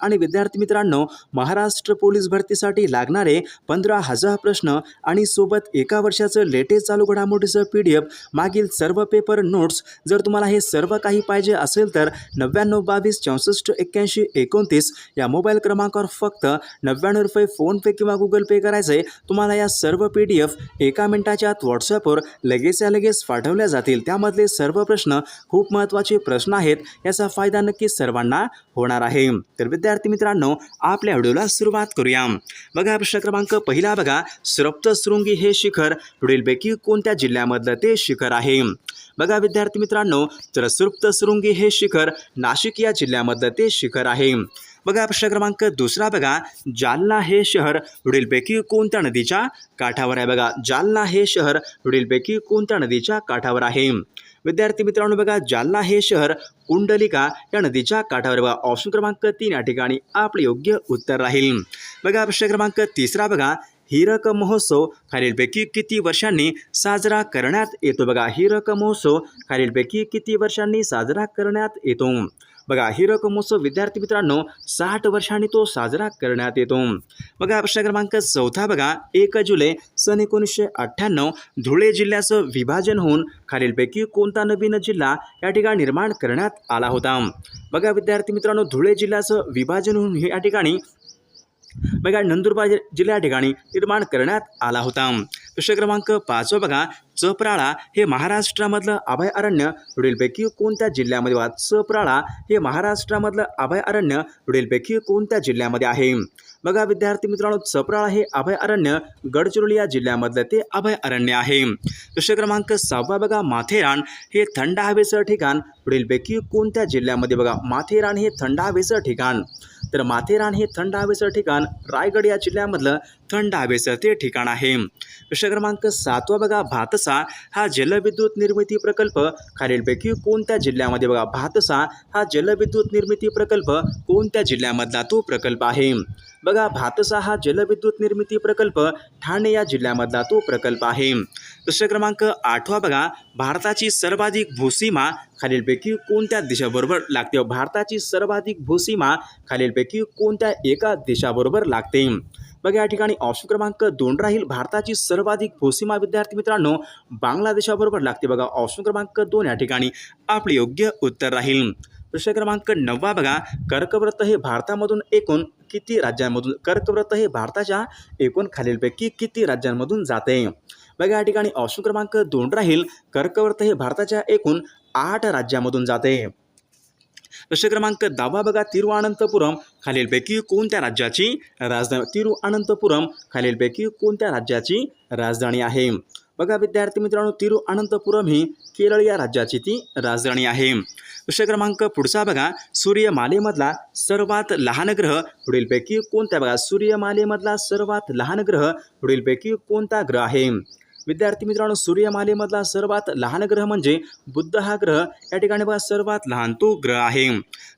आणि विद्यार्थी मित्रांनो महाराष्ट्र पोलीस भरतीसाठी लागणारे पंधरा हजार प्रश्न आणि सोबत एका वर्षाचं लेटेस्ट चालू घडामोडीचं पी डी एफ मागील सर्व पेपर नोट्स जर तुम्हाला हे सर्व काही पाहिजे असेल तर नव्याण्णव बावीस चौसष्ट एक्क्याऐंशी एकोणतीस या मोबाईल क्रमांकावर फक्त नव्याण्णव रुपये फोनपे किंवा गुगल पे करायचे. तुम्हाला या सर्व पी डी एफ एका मिनिटाच्या आत व्हॉट्सॲपवर लगेचच्या लगेच पाठवल्या जातील. त्यामधले सर्व प्रश्न खूप महत्त्वाचे प्रश्न आहेत याचा फायदा नक्की सर्वांना होणार आहे. तर विद्या विद्यार्थी मित्रांनो आपल्या व्हिडिओला सुरुवात करूया. बघा प्रश्न क्रमांक पहिला बघा. सप्तशृंगी हे शिखर पुढीलपैकी कोणत्या जिल्ह्यामधलं ते शिखर आहे? बघा विद्यार्थी मित्रांनो तर सप्तशृंगी हे शिखर नाशिक या जिल्ह्यामधलं ते शिखर आहे. बघा प्रश्न क्रमांक दुसरा बघा. जालना हे शहर पुढीलपैकी कोणत्या नदीच्या काठावर आहे? बघा जालना हे शहर पुढीलपैकी कोणत्या नदीच्या काठावर आहे? विद्यार्थी मित्रांनो बघा जालना हे शहर कुंडलिका या नदीच्या काठावर बघा ऑप्शन क्रमांक तीन या ठिकाणी आपले योग्य उत्तर राहील. बघा प्रश्न क्रमांक तिसरा बघा हिरक महोत्सव खालीलपैकी किती वर्षांनी साजरा करण्यात येतो? बघा हिरक महोत्सव खालीलपैकी किती वर्षांनी साजरा करण्यात येतो? बघा ही महोत्सव विद्यार्थी मित्रांनो साठ वर्षांनी तो साजरा करण्यात येतो. बघा प्रश्न क्रमांक चौथा बघा. एक जुलै सन एकोणीसशे अठ्ठ्याण्णव धुळे जिल्ह्याचं विभाजन होऊन खालीलपैकी कोणता नवीन जिल्हा या ठिकाणी निर्माण करण्यात आला होता? बघा विद्यार्थी मित्रांनो धुळे जिल्ह्याचं विभाजन होऊन या ठिकाणी बघा नंदुरबार जिल्ह्या या ठिकाणी निर्माण करण्यात आला होता. प्रश्न क्रमांक पाचवा बघा चपराळा हे महाराष्ट्रामधलं अभयारण्य. पुढीलपैकी कोणत्या जिल्ह्यामध्ये वा चपराळा हे महाराष्ट्रामधलं अभयारण्य पुढीलपैकी कोणत्या जिल्ह्यामध्ये आहे? बघा विद्यार्थी मित्रांनो चपराळा हे अभयारण्य गडचिरोली या जिल्ह्यामधलं ते अभयारण्य आहे. प्रश्न क्रमांक सहावा बघा माथेरान हे थंड हवेचं ठिकाण. पुढीलपैकी कोणत्या जिल्ह्यामध्ये बघा माथेरान हे थंड हवेचं ठिकाण. तर माथेरान हे थंड हवेचं ठिकाण रायगड या जिल्ह्यामधलं थंड हवेचं ते ठिकाण आहे. प्रश्न क्रमांक सातवा बघा भातसा हा जलविद्युत निर्मिती प्रकल्प. खालीलपैकी कोणत्या जिल्ह्यामध्ये बघा भातसा हा जलविद्युत निर्मिती प्रकल्प? कोणत्या जिल्ह्यामधला तो प्रकल्प आहे? बघा भातसा हा जलविद्युत निर्मिती प्रकल्प. ठाणे या जिल्ह्यामधला तो प्रकल्प आहे. प्रश्न क्रमांक आठवा बघा भारताची सर्वाधिक भूसीमा. खालीलपैकी कोणत्या देशाबरोबर लागते? भारताची सर्वाधिक भूसीमा खालीलपैकी कोणत्या एका देशाबरोबर लागते? बघा या ठिकाणी ऑप्शन क्रमांक दोन राहील. भारताची सर्वाधिक भूसीमा विद्यार्थी मित्रांनो बांगलादेशाबरोबर लागते बघा. ऑप्शन क्रमांक दोन या ठिकाणी आपले योग्य उत्तर राहील. प्रश्न क्रमांक नववा बघा. कर्कव्रत हे भारतामधून एकूण किती राज्यांमधून कर्कव्रत हे भारताच्या एकूण खालीलपैकी किती राज्यांमधून जाते? बघा या ठिकाणी ऑप्शन क्रमांक दोन राहील. कर्कव्रत हे भारताच्या एकूण आठ राज्यामधून जाते. प्रश्न क्रमांक दहावा बघा तिरुअनंतपुरम खालीलपैकी कोणत्या राज्याची राजधानी तिरुअनंतपुरम खालीलपैकी कोणत्या राज्याची राजधानी आहे? बघा विद्यार्थी मित्रांनो तिरुअनंतपुरम ही केरळ या राज्याची ती राजधानी आहे. प्रश्न क्रमांक पुढचा बघा सूर्यमालेमधला सर्वात लहान ग्रह पुढीलपैकी कोणत्या बघा सूर्यमालेमधला सर्वात लहान ग्रह पुढीलपैकी कोणता ग्रह आहे? विद्यार्थी मित्रांनो सूर्यमालेमधला सर्वात लहान ग्रह म्हणजे बुद्ध हा ग्रह. या ठिकाणी बघा सर्वात लहान तो ग्रह आहे.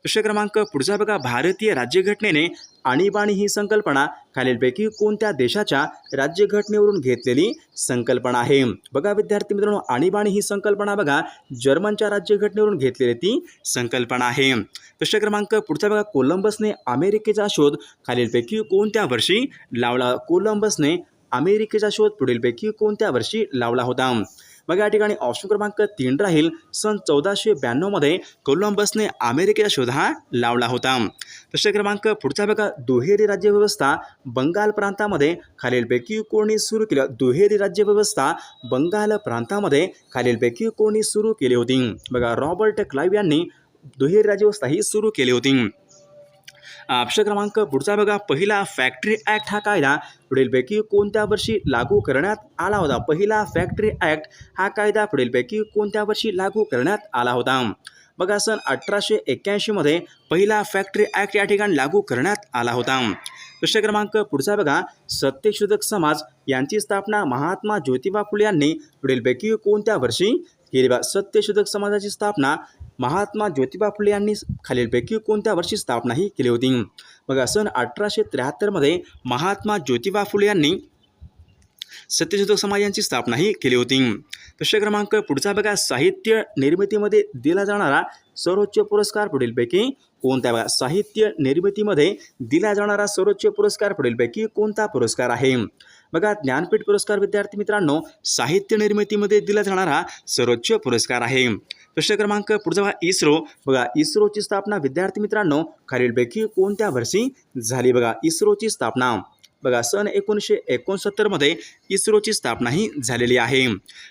प्रश्न क्रमांक पुढचा बघा भारतीय राज्यघटनेने आणीबाणी ही संकल्पना खालीलपैकी कोणत्या देशाच्या राज्यघटनेवरून घेतलेली संकल्पना आहे? बघा विद्यार्थी मित्रांनो आणीबाणी ही संकल्पना बघा जर्मनच्या राज्यघटनेवरून घेतलेली ती संकल्पना आहे. प्रश्न क्रमांक पुढचा बघा कोलंबसने अमेरिकेचा शोध खालीलपैकी कोणत्या वर्षी लावला? कोलंबसने अमेरिकेचा शोध पुढीलपैकी कोणत्या वर्षी लावला होता? मग या ठिकाणी ऑप्शन क्रमांक तीन राहील. सन चौदाशे ब्याण्णवमध्ये कोलंबसने अमेरिकेचा शोध हा लावला होता. प्रश्न क्रमांक पुढचा बघा. दुहेरी राज्यव्यवस्था बंगाल प्रांतामध्ये खालीलपैकी कोणी सुरू केलं? दुहेरी राज्यव्यवस्था बंगाल प्रांतामध्ये खालीलपैकी कोणी सुरू केली होती? बघा रॉबर्ट क्लाईव्ह यांनी दुहेरी राज्यव्यवस्था ही सुरू केली होती. प्रश्न क्रमांक पुढचा बघा. पहिला फॅक्टरी ॲक्ट हा कायदा पुढीलपैकी कोणत्या वर्षी लागू करण्यात आला होता? पहिला फॅक्टरी ॲक्ट हा कायदा पुढीलपैकी कोणत्या वर्षी लागू करण्यात आला होता? बघा सन अठराशे एक्क्याऐंशीमध्ये पहिला फॅक्टरी ॲक्ट या ठिकाणी लागू करण्यात आला होता. प्रश्न क्रमांक पुढचा बघा. सत्यशोधक समाज यांची स्थापना महात्मा ज्योतिबा फुले यांनी पुढीलपैकी कोणत्या वर्षी केली? बा सत्यशोधक समाजाची स्थापना महात्मा ज्योतिबा फुले यांनी खालीलपैकी कोणत्या वर्षी स्थापना ही केली होती? बघा सन अठराशे त्र्याहत्तरमध्ये महात्मा ज्योतिबा फुले यांनी सत्यशोधक समाज यांची स्थापनाही केली होती. प्रश्न क्रमांक पुढचा बघा. साहित्य निर्मितीमध्ये दिला जाणारा सर्वोच्च पुरस्कार पुढीलपैकी कोणत्या बघा साहित्य निर्मितीमध्ये दिला जाणारा सर्वोच्च पुरस्कार पुढीलपैकी कोणता पुरस्कार आहे? बघा ज्ञानपीठ पुरस्कार विद्यार्थी मित्रांनो साहित्य निर्मितीमध्ये दिला जाणारा सर्वोच्च पुरस्कार आहे. प्रश्न क्रमांक पुढचा बघा इस्रो. बघा इस्रोची स्थापना विद्यार्थी मित्रांनो खालीलपैकी कोणत्या वर्षी झाली? बघा इस्रोची स्थापना. बघा सन एकोणीसशे एकोणसत्तरमध्ये इस्रोची स्थापना ही झालेली आहे.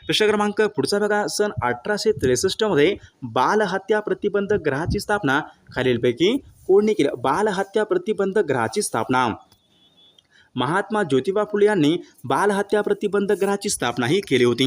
प्रश्न क्रमांक पुढचा बघा सन अठराशे त्रेसष्टमध्ये बालहत्या प्रतिबंधक ग्रहाची स्थापना. खालीलपैकी कोणी केली? बालहत्या प्रतिबंधक ग्रहाची स्थापना. महात्मा ज्योतिबा फुले यांनी बालहत्या प्रतिबंध ग्रहाची स्थापना ही केली होती.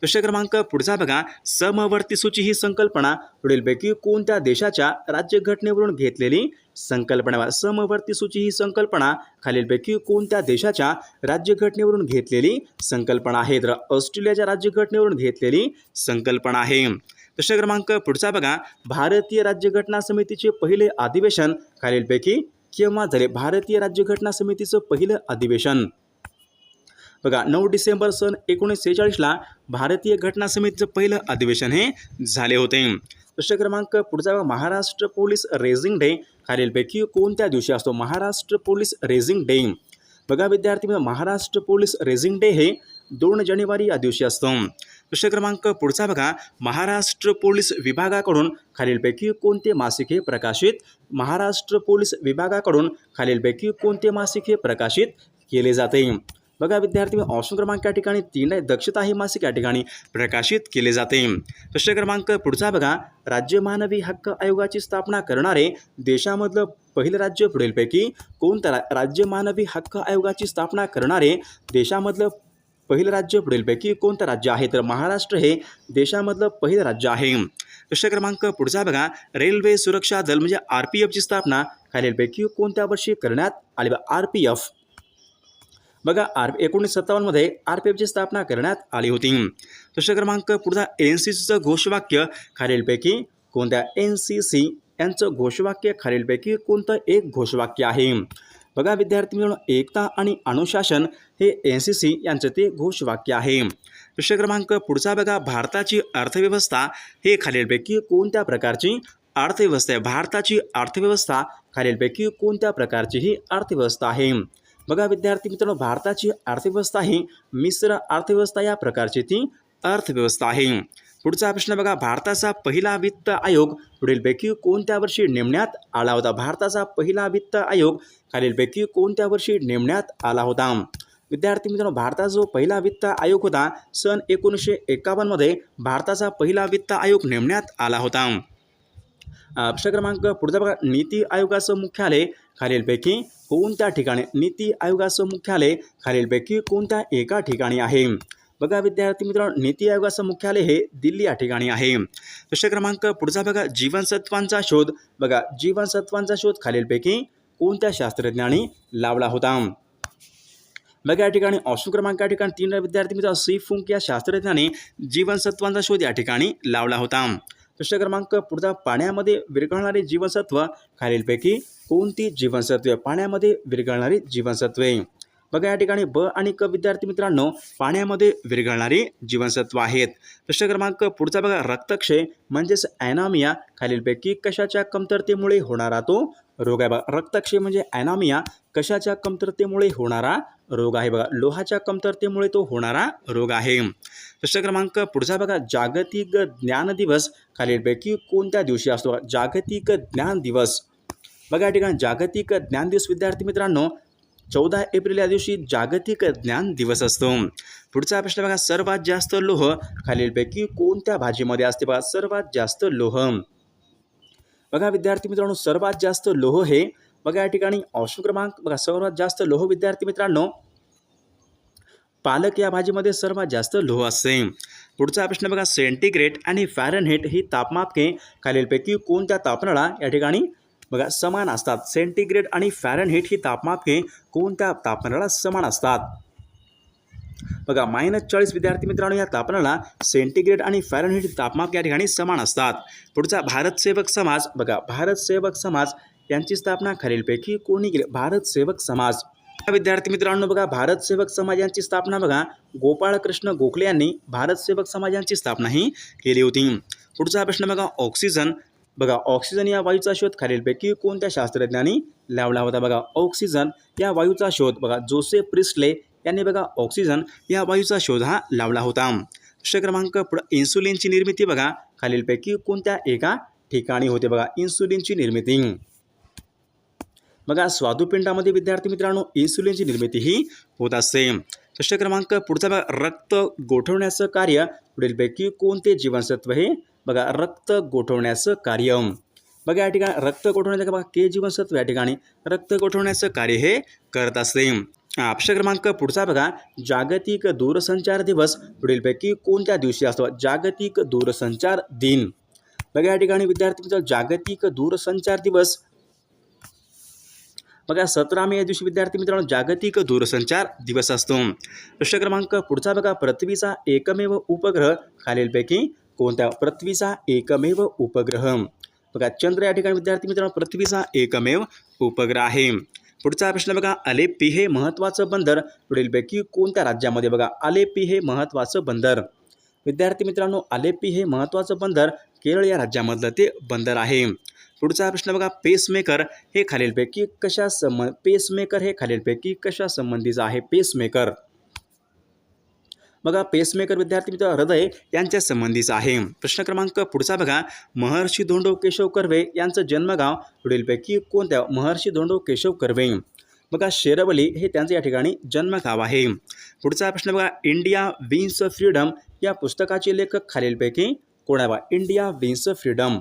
प्रश्न क्रमांक पुढचा बघा. समवर्ती सूची ही संकल्पना पुढीलपैकी कोणत्या देशाच्या राज्यघटनेवरून घेतलेली संकल्पना? समवर्ती सूची ही संकल्पना खालीलपैकी कोणत्या देशाच्या राज्यघटनेवरून घेतलेली संकल्पना आहे? तर ऑस्ट्रेलियाच्या राज्यघटनेवरून घेतलेली संकल्पना आहे. प्रश्न क्रमांक पुढचा बघा. भारतीय राज्यघटना समितीचे पहिले अधिवेशन खालीलपैकी केव्हा झाले भारतीय राज्यघटना समितीचं पहिलं अधिवेशन? बघा नऊ डिसेंबर सन एकोणीसशे सेहेचाळीसला भारतीय घटना समितीचं पहिलं अधिवेशन हे झाले होते. प्रश्न क्रमांक पुढचा महाराष्ट्र पोलीस रेझिंग डे. खालीलपैकी कोणत्या दिवशी असतो महाराष्ट्र पोलीस रेझिंग डे? बघा विद्यार्थी महाराष्ट्र पोलीस रेझिंग डे हे दोन जानेवारी या दिवशी असतो. प्रश्न क्रमांक पुढचा बघा. महाराष्ट्र पोलीस विभागाकडून खालीलपैकी कोणते मासिक हे प्रकाशित? महाराष्ट्र पोलीस विभागाकडून खालीलपैकी कोणते मासिक हे प्रकाशित केले जाते? बघा विद्यार्थी ऑप्शन क्रमांक या ठिकाणी तीन आहे. दक्षता हे मासिक या ठिकाणी प्रकाशित केले जाते. प्रश्न क्रमांक पुढचा बघा. राज्य मानवी हक्क आयोगाची स्थापना करणारे देशामधलं पहिलं राज्य पुढीलपैकी कोणतं रा- राज्य मानवी हक्क आयोगाची स्थापना करणारे देशामधलं पहिलं राज्य पुढीलपैकी कोणतं राज्य आहे? तर महाराष्ट्र हे देशामधलं पहिलं राज्य आहे. प्रश्न क्रमांक पुढचा बघा. रेल्वे सुरक्षा दल म्हणजे आर पी एफची स्थापना खालीलपैकी कोणत्या वर्षी करण्यात आली? R P F. बघा आर एकोणीस सत्तावन्नमध्ये आर पी एफची स्थापना करण्यात आली होती. प्रश्न क्रमांक पुढचा एन सी सीचं घोषवाक्य खालीलपैकी कोणत्या? एन सी सी यांचं घोषवाक्य खालीलपैकी कोणतं एक घोषवाक्य आहे? बघा विद्यार्थी मित्रांनो एकता आणि अनुशासन हे एन सी सी यांचं ते घोषवाक्य आहे. प्रश्न क्रमांक पुढचा बघा. भारताची अर्थव्यवस्था हे खालीलपैकी कोणत्या प्रकारची अर्थव्यवस्था आहे? भारताची अर्थव्यवस्था खालीलपैकी कोणत्या प्रकारची ही अर्थव्यवस्था आहे? बघा विद्यार्थी मित्रांनो भारताची अर्थव्यवस्था ही मिश्र अर्थव्यवस्था या प्रकारची ती अर्थव्यवस्था आहे. पुढचा प्रश्न बघा भारताचा पहिला वित्त आयोग. पुढीलपैकी कोणत्या वर्षी नेमण्यात आला होता? भारताचा पहिला वित्त आयोग. खालीलपैकी कोणत्या वर्षी नेमण्यात आला होता? विद्यार्थी मित्रांनो भारताचा जो पहिला वित्त आयोग होता सन एकोणीसशे एकावन्नमध्ये भारताचा पहिला वित्त आयोग नेमण्यात आला होता. प्रश्न क्रमांक पुढचा बघा. नीती आयोगाचं मुख्यालय खालीलपैकी कोणत्या ठिकाणी? नीती आयोगाचं मुख्यालय खालीलपैकी कोणत्या एका ठिकाणी आहे? बघा विद्यार्थी मित्रांनो नीती आयोगाचं मुख्यालय हे दिल्ली या ठिकाणी आहे. प्रश्न क्रमांक पुढचा बघा जीवनसत्वांचा शोध. बघा जीवनसत्वांचा शोध खालीलपैकी कोणत्या शास्त्रज्ञांनी लावला होता? बघा या ठिकाणी ऑप्शन क्रमांक या ठिकाणी तीन विद्यार्थी मित्र सी फुंक या शास्त्रज्ञाने जीवनसत्वांचा शोध या ठिकाणी लावला होता. प्रश्न क्रमांक पुढचा पाण्यामध्ये विरघळणारी जीवनसत्व खालीलपैकी कोणती जीवनसत्वे? पाण्यामध्ये विरघळणारी जीवनसत्वे. बघा या ठिकाणी ब आणि क विद्यार्थी मित्रांनो पाण्यामध्ये विरघळणारी जीवनसत्व आहेत. प्रश्न क्रमांक पुढचा बघा रक्तक्षय म्हणजेच ॲनामिया खालीलपैकी कशाच्या कमतरतेमुळे होणारा तो रोग आहे? बघा रक्तक्षय म्हणजे ॲनामिया कशाच्या कमतरतेमुळे होणारा रोग आहे? बघा लोहाच्या कमतरतेमुळे तो होणारा रोग आहे. प्रश्न क्रमांक पुढचा बघा जागतिक ज्ञान दिवस खालीलपैकी कोणत्या दिवशी असतो? जागतिक ज्ञान दिवस. बघा या ठिकाणी जागतिक ज्ञान दिवस विद्यार्थी मित्रांनो चौदा एप्रिल या दिवशी जागतिक ज्ञान दिवस असतो. पुढचा प्रश्न बघा सर्वात जास्त लोह खालीलपैकी कोणत्या भाजीमध्ये असते बघा? सर्वात जास्त लोह. बघा विद्यार्थी मित्रांनो सर्वात जास्त लोह हे बघा या ठिकाणी ऑप्शन क्रमांक बघा सर्वात जास्त लोह विद्यार्थी मित्रांनो पालक या भाजीमध्ये सर्वात जास्त लोह असते. पुढचा प्रश्न बघा सेंटीग्रेड आणि फॅरनहेट ही तापमापके खालीलपैकी कोणत्या तापमानाला या ठिकाणी बघा समान असतात. सेंटीग्रेड आणि फॅरनहीट ही तापमापके कोणत्या तापमानाला समान असतात? बघा मायनस चाळीस विद्यार्थी मित्रांनो या तापमानाला सेंटीग्रेड आणि फॅरनहीट तापमाप या ठिकाणी समान असतात. पुढचा भारत सेवक समाज बघा भारत सेवक समाज यांची स्थापना खालीलपैकी कोणी केली? भारत सेवक समाज. विद्यार्थी मित्रांनो बघा भारत सेवक समाज यांची स्थापना बघा गोपाळकृष्ण गोखले यांनी भारत सेवक समाज यांची स्थापना ही केली होती. पुढचा प्रश्न बघा ऑक्सिजन बघा ऑक्सिजन या वायूचा शोध खालीलपैकी कोणत्या शास्त्रज्ञांनी लावला होता? बघा ऑक्सिजन या वायूचा शोध बघा जोसेफ प्रिस्ले यांनी बघा ऑक्सिजन या वायूचा शोध हा लावला होता. प्रश्न क्रमांक पुढं इन्सुलिनची निर्मिती बघा खालीलपैकी कोणत्या एका ठिकाणी होते? बघा इन्सुलिनची निर्मिती. बघा स्वादुपिंडामध्ये विद्यार्थी मित्रांनो इन्सुलिनची निर्मिती ही होत असते. प्रश्न क्रमांक पुढचा बघा रक्त गोठवण्याचं कार्य पुढीलपैकी कोणते जीवनसत्व हे बघा रक्त गोठवण्याचं कार्य बघा या ठिकाणी रक्त गोठवण्याचं बघा के जीवनसत्व या ठिकाणी. रक्त गोठवण्याचं कार्य हे करत असते. हा, क्रमांक पुढचा बघा. जागतिक दूरसंचार दिवस. पुढीलपैकी कोणत्या दिवशी असतो? जागतिक दूरसंचार दिन. बघा या ठिकाणी विद्यार्थी मित्र जागतिक दूरसंचार दिवस. बघा सतरा मे या दिवशी विद्यार्थी मित्रांनो जागतिक दूरसंचार दिवस असतो. प्रश्न क्रमांक पुढचा बघा. पृथ्वीचा एकमेव उपग्रह. खालीलपैकी कोणत्या? पृथ्वीचा एकमेव उपग्रह. बघा चंद्र या ठिकाणी विद्यार्थी मित्रांनो पृथ्वीचा एकमेव उपग्रह आहे. पुढचा प्रश्न बघा अलेपी हे महत्त्वाचं बंदर. पुढीलपैकी कोणत्या राज्यामध्ये? बघा अलेपी हे महत्त्वाचं बंदर. विद्यार्थी मित्रांनो अलेपी हे महत्त्वाचं बंदर केरळ या राज्यामधलं ते बंदर आहे. पुढचा प्रश्न बघा पेसमेकर हे खालीलपैकी कशा संबंध पेसमेकर हे खालीलपैकी कशा संबंधीचं आहे? पेसमेकर बघा पेसमेकर विद्यार्थी मित्र हृदय यांच्या संबंधीचं आहे. प्रश्न क्रमांक पुढचा बघा. महर्षी धोंडो केशव कर्वे यांचं जन्मगाव पुढीलपैकी कोणत्या? महर्षी धोंडो केशव कर्वे. बघा शेरवली हे त्यांचं या ठिकाणी जन्मगाव आहे. पुढचा प्रश्न बघा. इंडिया विन्स फ्रीडम या पुस्तकाचे लेखक खालीलपैकी कोणावा बा? India wins freedom.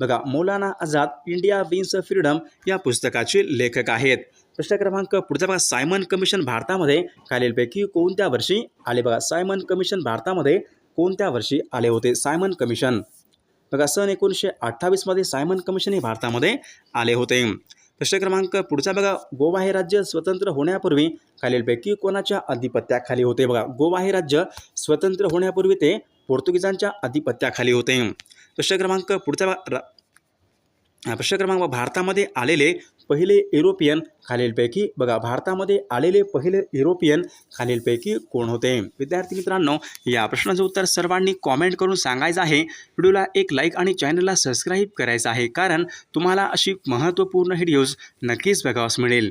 बघा Maulana Azad India wins freedom या पुस्तकाचे लेखक आहेत. प्रश्न क्रमांक पुढचा बघा सायमन कमिशन भारतामध्ये खालीलपैकी कोणत्या वर्षी आले? बघा सायमन कमिशन भारतामध्ये कोणत्या वर्षी आले होते? Simon commission. बघा सन एकोणीसशे अठ्ठावीसमध्ये सायमन कमिशन हे भारतामध्ये आले होते. प्रश्न क्रमांक पुढचा बघा गोवा हे राज्य स्वतंत्र होण्यापूर्वी खालीलपैकी कोणाच्या अधिपत्याखाली होते? बघा गोवा हे राज्य स्वतंत्र होण्यापूर्वी ते पोर्तुगीजांच्या अधिपत्याखाली होते. प्रश्न क्रमांक पुढचा रा- प्रश्न क्रमांक भारतामध्ये आलेले पहिले युरोपियन खालीलपैकी बघा भारतामध्ये आलेले पहिले युरोपियन खालीलपैकी कोण होते? विद्यार्थी मित्रांनो या प्रश्नाचं उत्तर सर्वांनी कॉमेंट करून सांगायचं आहे. व्हिडिओला एक लाईक आणि चॅनलला सबस्क्राईब करायचं आहे. कारण तुम्हाला अशी महत्त्वपूर्ण व्हिडिओज नक्कीच बघावास मिळेल.